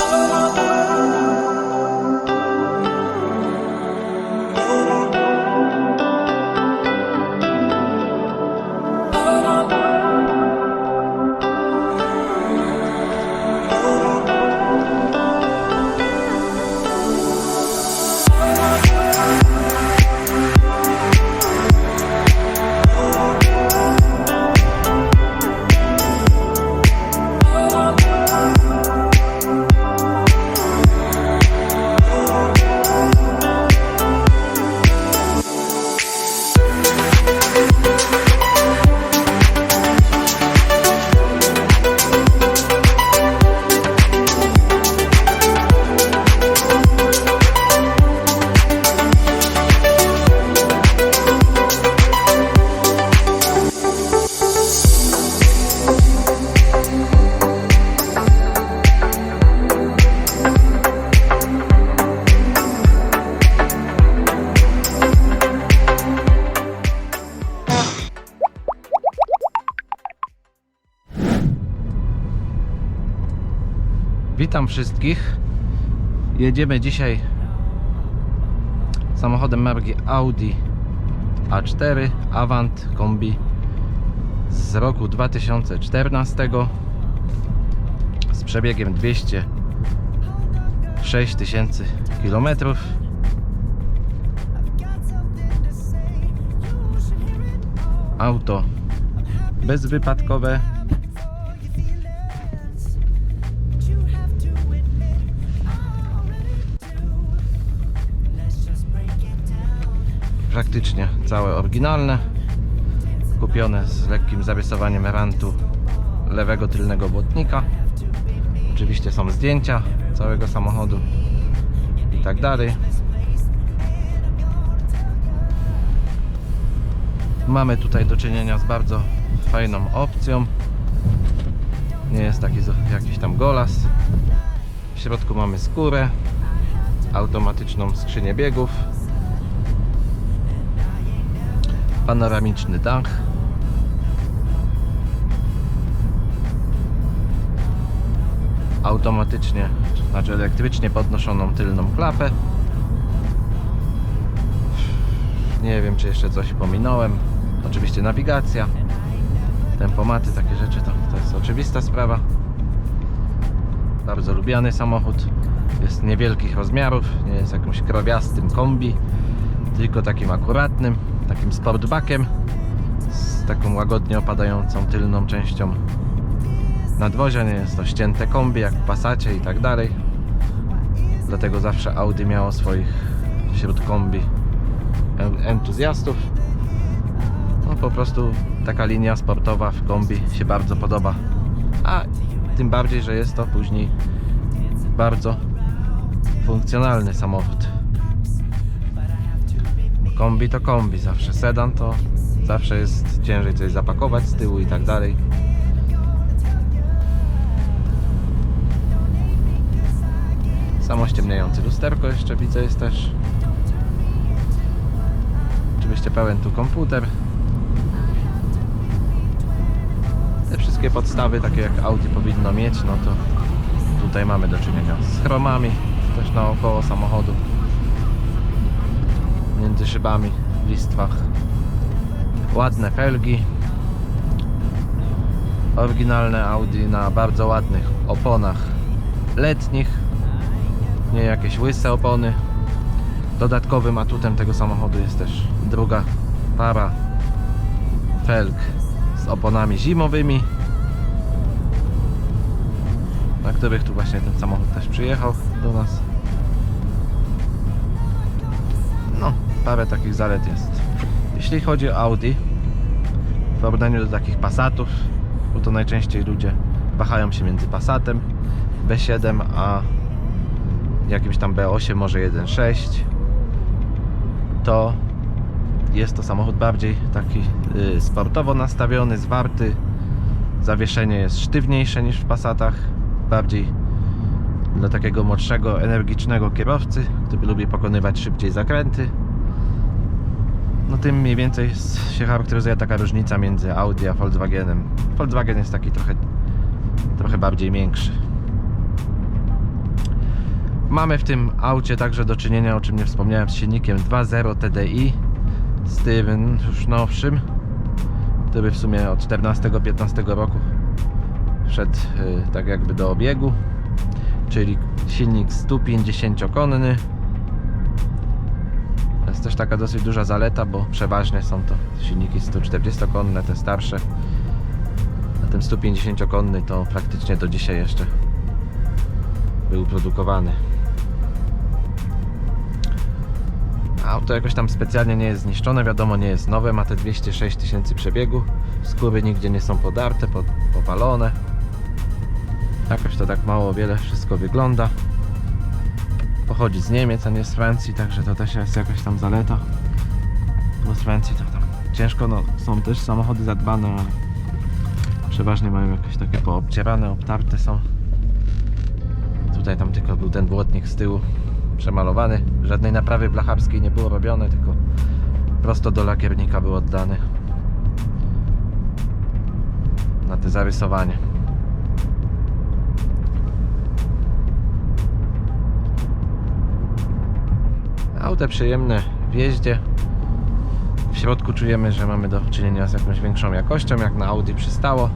Stop. Witam wszystkich. Jedziemy dzisiaj samochodem marki Audi A4 Avant Kombi z roku 2014 z przebiegiem 206 tysięcy kilometrów. Auto bezwypadkowe. Praktycznie całe oryginalne kupione z lekkim zarysowaniem rantu lewego tylnego błotnika. Oczywiście są zdjęcia całego samochodu i tak dalej. Mamy tutaj do czynienia z bardzo fajną opcją. Nie jest taki jakiś tam golas. W środku mamy skórę automatyczną skrzynię biegów panoramiczny dach. Automatycznie, znaczy elektrycznie podnoszoną tylną klapę. Nie wiem, czy jeszcze coś pominąłem. Oczywiście nawigacja, tempomaty, takie rzeczy to, to jest oczywista sprawa. Bardzo lubiany samochód. Jest niewielkich rozmiarów, nie jest jakimś krowiastym kombi, tylko takim akuratnym, takim sportbackiem z taką łagodnie opadającą tylną częścią nadwozia. Nie jest to ścięte kombi jak w Passacie i tak dalej. Dlatego zawsze Audi miało swoich wśród kombi en- entuzjastów. No po prostu taka linia sportowa w kombi się bardzo podoba. A tym bardziej, że jest to później bardzo funkcjonalny samochód. Kombi to kombi, zawsze sedan to zawsze jest ciężej coś zapakować z tyłu i tak dalej. Samościemniający lusterko jeszcze widzę jest też. Oczywiście pełen tu komputer. Te wszystkie podstawy, takie jak Audi powinno mieć, no to tutaj mamy do czynienia z chromami też naokoło samochodu między szybami w listwach. Ładne felgi. Oryginalne Audi na bardzo ładnych oponach letnich. Nie jakieś łyse opony. Dodatkowym atutem tego samochodu jest też druga para felg z oponami zimowymi. Na których tu właśnie ten samochód też przyjechał do nas. Parę takich zalet jest. Jeśli chodzi o Audi, w porównaniu do takich Passatów, bo to najczęściej ludzie wahają się między Passatem B7 a jakimś tam B8, może 1.6, to jest to samochód bardziej taki y, sportowo nastawiony, zwarty. Zawieszenie jest sztywniejsze niż w Passatach, bardziej dla takiego młodszego, energicznego kierowcy, który lubi pokonywać szybciej zakręty. No tym mniej więcej się charakteryzuje taka różnica między Audi a Volkswagenem. Volkswagen jest taki trochę, trochę bardziej miększy. Mamy w tym aucie także do czynienia, o czym nie wspomniałem, z silnikiem 2.0 TDI z tym już nowszym, który w sumie od 14-15 roku wszedł y, tak jakby do obiegu, czyli silnik 150-konny. Jest też taka dosyć duża zaleta, bo przeważnie są to silniki 140-konne, te starsze. A ten 150-konny to praktycznie do dzisiaj jeszcze był produkowany. Auto jakoś tam specjalnie nie jest zniszczone, wiadomo nie jest nowe, ma te 206 tysięcy przebiegu. Skóry nigdzie nie są podarte, pod, popalone. Jakoś to tak mało wiele wszystko wygląda. Pochodzi z Niemiec, a nie z Francji, także to też jest jakaś tam zaleta. Bo z Francji to tam ciężko, no są też samochody zadbane, ale przeważnie mają jakieś takie poobcierane, obtarte są. Tutaj tam tylko był ten błotnik z tyłu przemalowany. Żadnej naprawy blacharskiej nie było robione, tylko prosto do lakiernika był oddany na te zarysowanie. Auto przyjemne w jeździe. W środku czujemy, że mamy do czynienia z jakąś większą jakością, jak na Audi przystało.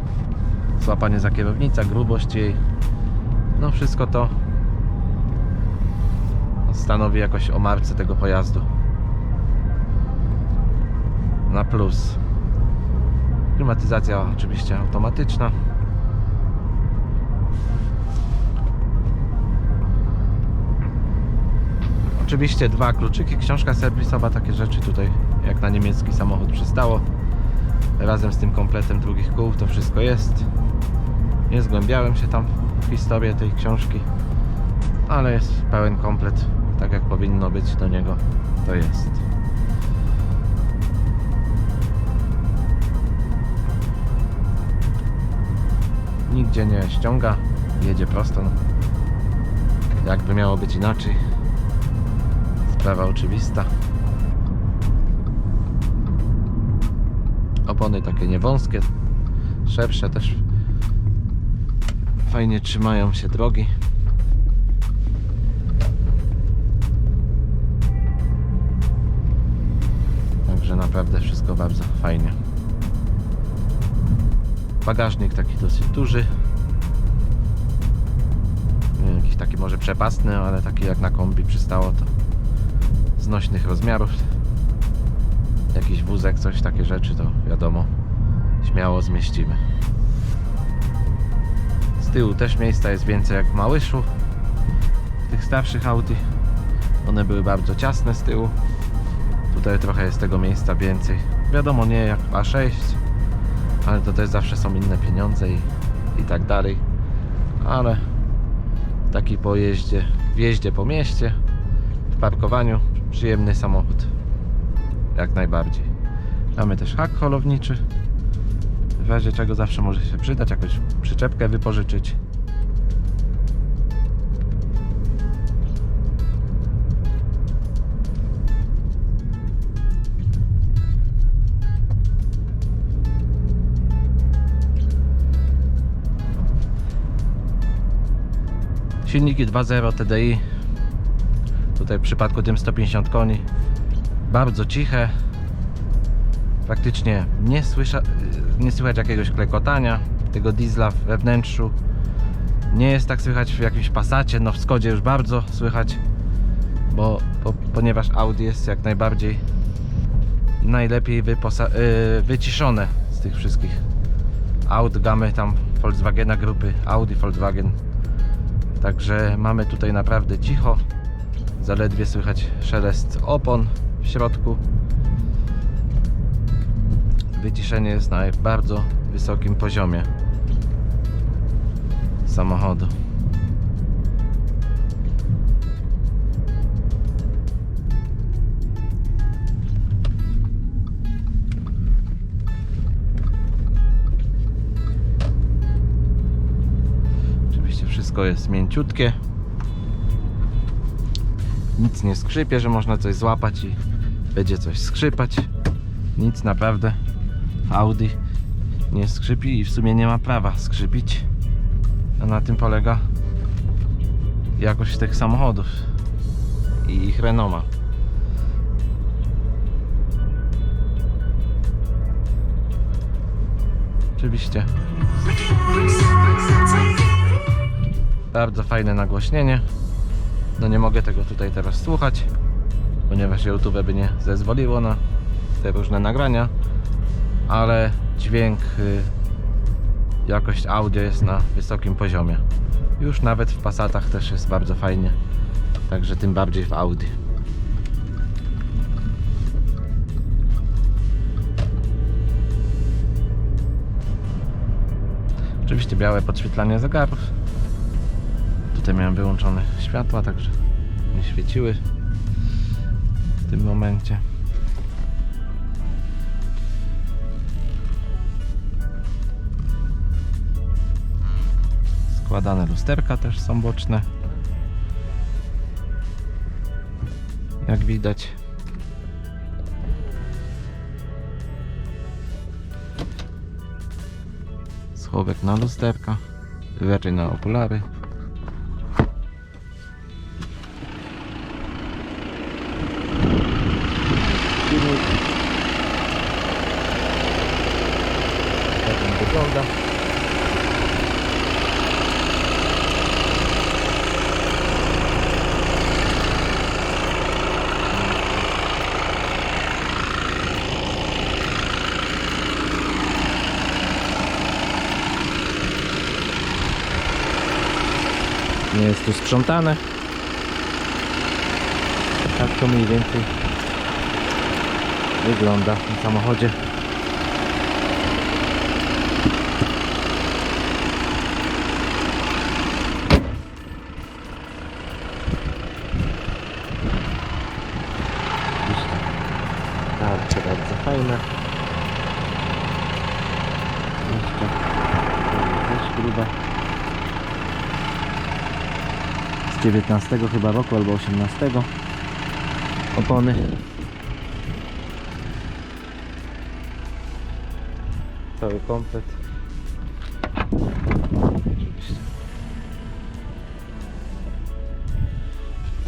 Złapanie za kierownica, grubość jej. No wszystko to stanowi jakoś o marce tego pojazdu. Na plus. Klimatyzacja oczywiście automatyczna. Oczywiście dwa kluczyki, książka serwisowa, takie rzeczy tutaj jak na niemiecki samochód przystało. Razem z tym kompletem drugich kół to wszystko jest. Nie zgłębiałem się tam w historię tej książki, ale jest pełen komplet, tak jak powinno być do niego, to jest. Nigdzie nie ściąga, jedzie prosto. Jakby miało być inaczej. Sprawa oczywista. Opony takie niewąskie, szersze też fajnie trzymają się drogi. Także naprawdę wszystko bardzo fajnie. Bagażnik taki dosyć duży. Jakiś taki może przepastny, ale taki jak na kombi przystało to znośnych rozmiarów. Jakiś wózek, coś takie rzeczy to wiadomo śmiało zmieścimy. Z tyłu też miejsca jest więcej jak w Małyszu. Tych starszych Audi one były bardzo ciasne z tyłu. Tutaj trochę jest tego miejsca więcej. Wiadomo nie jak w A6, ale to też zawsze są inne pieniądze i, i tak dalej. Ale taki pojeździe, w jeździe po mieście, w parkowaniu przyjemny samochód. Jak najbardziej. Mamy też hak holowniczy. W razie czego zawsze może się przydać, jakąś przyczepkę wypożyczyć. Silniki 2.0 TDI. Tutaj w przypadku tym 150 koni. Bardzo ciche. Praktycznie nie, słysza, nie słychać jakiegoś klekotania tego diesla we wnętrzu. Nie jest tak słychać w jakimś pasacie, no w Skodzie już bardzo słychać, bo, bo ponieważ Audi jest jak najbardziej najlepiej wyposa- yy, wyciszone z tych wszystkich aut gamy tam Volkswagena grupy Audi, Volkswagen. Także mamy tutaj naprawdę cicho. Zaledwie słychać szelest opon w środku. Wyciszenie jest na bardzo wysokim poziomie samochodu. Oczywiście wszystko jest mięciutkie. Nic nie skrzypie, że można coś złapać i będzie coś skrzypać. Nic naprawdę w Audi nie skrzypi i w sumie nie ma prawa skrzypić. A na tym polega jakość tych samochodów i ich renoma. Oczywiście bardzo fajne nagłośnienie. No nie mogę tego tutaj teraz słuchać, ponieważ YouTube by nie zezwoliło na te różne nagrania, ale dźwięk, y, jakość audio jest na wysokim poziomie. Już nawet w Passatach też jest bardzo fajnie, także tym bardziej w Audi. Oczywiście białe podświetlanie zegarów. Tutaj miałem wyłączone światła, także nie świeciły w tym momencie. Składane lusterka też są boczne. Jak widać. Schowek na lusterka, raczej na okulary. Tak on wygląda. Nie jest tu sprzątane. Tak to mniej więcej wygląda w tym samochodzie. Tarcze bardzo fajne. Jeszcze też grube. Z 19 chyba roku albo 18 opony. Cały komplet.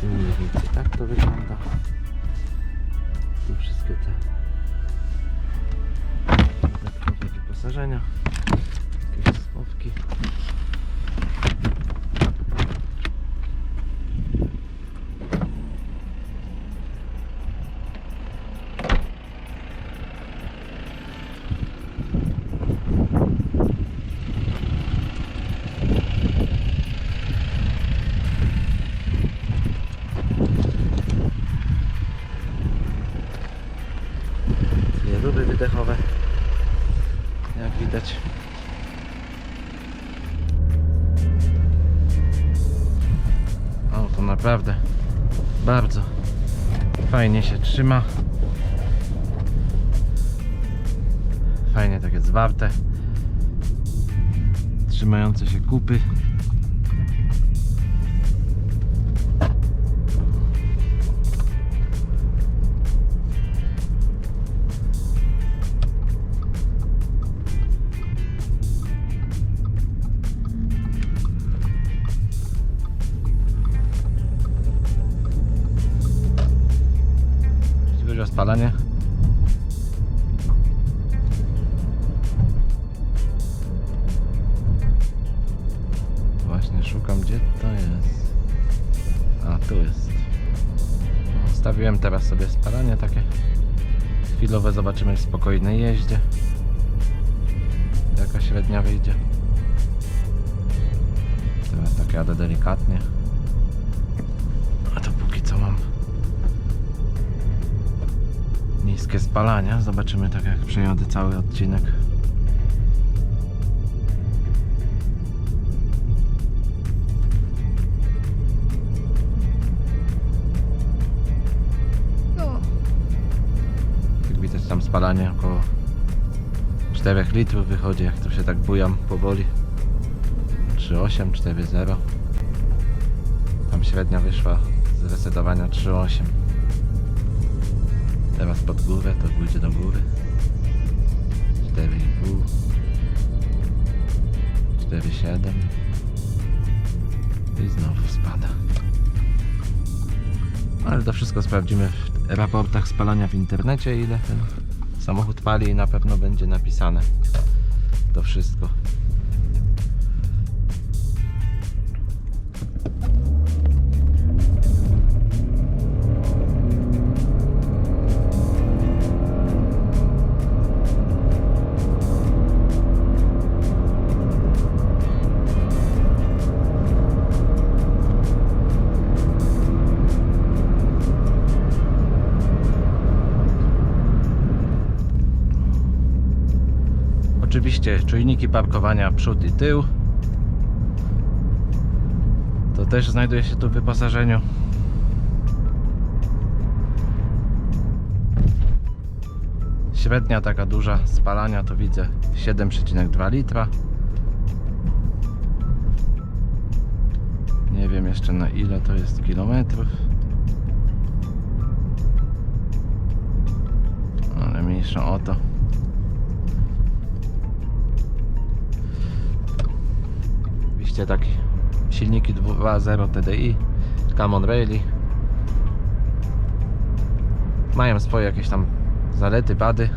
Tu mniej więcej tak to wygląda. Tu wszystkie te wyposażenia. Jak widać. O, to naprawdę bardzo fajnie się trzyma. Fajnie takie zwarte. Trzymające się kupy. O spalanie. Właśnie szukam gdzie to jest. A tu jest. No, Stawiłem teraz sobie spalanie takie chwilowe, zobaczymy w spokojnej jeździe. Jaka średnia wyjdzie. Teraz tak jadę delikatnie. Niskie spalania. Zobaczymy tak jak przejadę cały odcinek. No. Jak widać tam spalanie około 4 litrów wychodzi, jak to się tak bujam powoli. 3,8, 4,0. Tam średnia wyszła z resetowania 3,8. Teraz pod górę, to pójdzie do góry. 4,5 4,7 i znowu spada. No ale to wszystko sprawdzimy w raportach spalania w internecie, ile ten samochód pali i na pewno będzie napisane to wszystko. Oczywiście czujniki parkowania przód i tył. To też znajduje się tu w wyposażeniu. Średnia taka duża spalania to widzę 7,2 litra. Nie wiem jeszcze na ile to jest kilometrów. Ale mniejsza o to. Oczywiście takie silniki 2.0 TDI, Camon Rally. Mają swoje jakieś tam zalety, wady.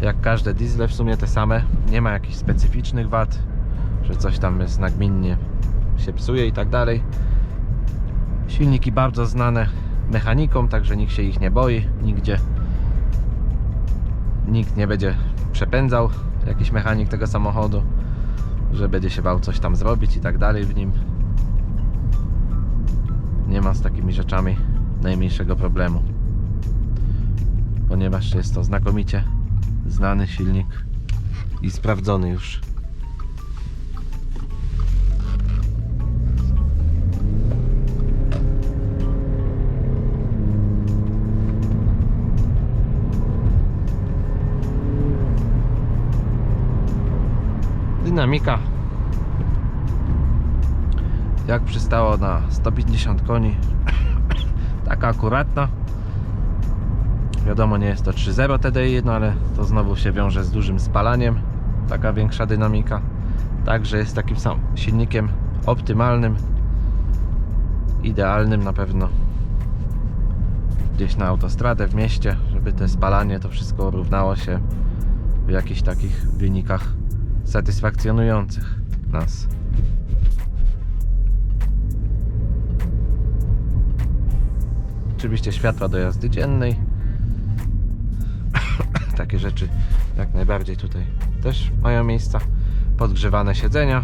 Jak każde diesle w sumie te same. Nie ma jakichś specyficznych wad, że coś tam jest nagminnie się psuje i tak dalej. Silniki bardzo znane mechanikom, także nikt się ich nie boi nigdzie. Nikt nie będzie przepędzał jakiś mechanik tego samochodu że będzie się bał coś tam zrobić i tak dalej w nim. Nie ma z takimi rzeczami najmniejszego problemu. Ponieważ jest to znakomicie znany silnik i sprawdzony już. Dynamika jak przystało na 150 koni? Taka akuratna. Wiadomo nie jest to 3.0 TDI no ale to znowu się wiąże z dużym spalaniem. Taka większa dynamika. Także jest takim sam silnikiem optymalnym idealnym na pewno. Gdzieś na autostradę w mieście żeby te spalanie to wszystko równało się w jakichś takich wynikach satysfakcjonujących nas Oczywiście światła do jazdy dziennej. Takie rzeczy jak najbardziej tutaj też mają miejsca. Podgrzewane siedzenia.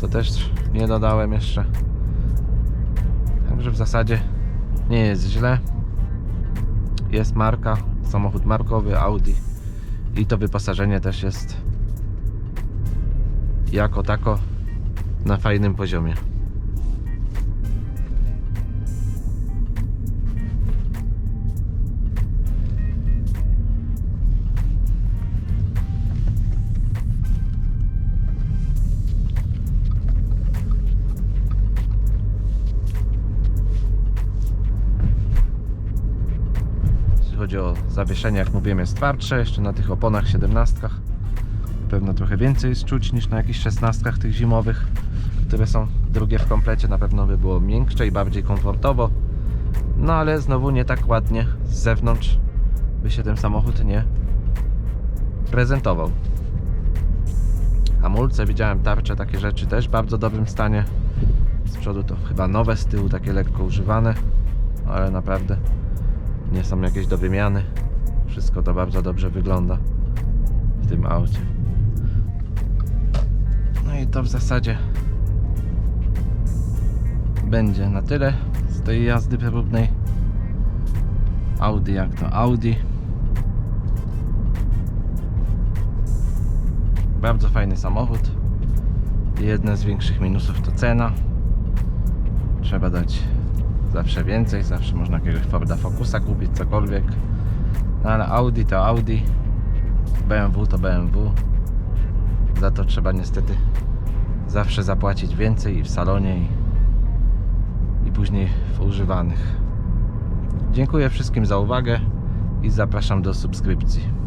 Co też nie dodałem jeszcze. Także w zasadzie nie jest źle. Jest marka, samochód markowy Audi. I to wyposażenie też jest jako tako na fajnym poziomie. Chodzi o zawieszenie, jak mówiłem, jest twardsze. Jeszcze na tych oponach 17 pewno trochę więcej jest czuć niż na jakichś 16 tych zimowych, które są drugie w komplecie. Na pewno by było miększe i bardziej komfortowo. No ale znowu nie tak ładnie z zewnątrz by się ten samochód nie prezentował. Hamulce widziałem tarcze, takie rzeczy też w bardzo dobrym stanie. Z przodu to chyba nowe, z tyłu takie lekko używane, ale naprawdę nie są jakieś do wymiany. Wszystko to bardzo dobrze wygląda w tym aucie. I to w zasadzie będzie na tyle z tej jazdy próbnej. Audi jak to Audi. Bardzo fajny samochód. Jedne z większych minusów to cena. Trzeba dać zawsze więcej, zawsze można jakiegoś Forda Focusa kupić, cokolwiek. No ale Audi to Audi, BMW to BMW. Za to trzeba niestety zawsze zapłacić więcej i w salonie i, i później w używanych. Dziękuję wszystkim za uwagę i zapraszam do subskrypcji.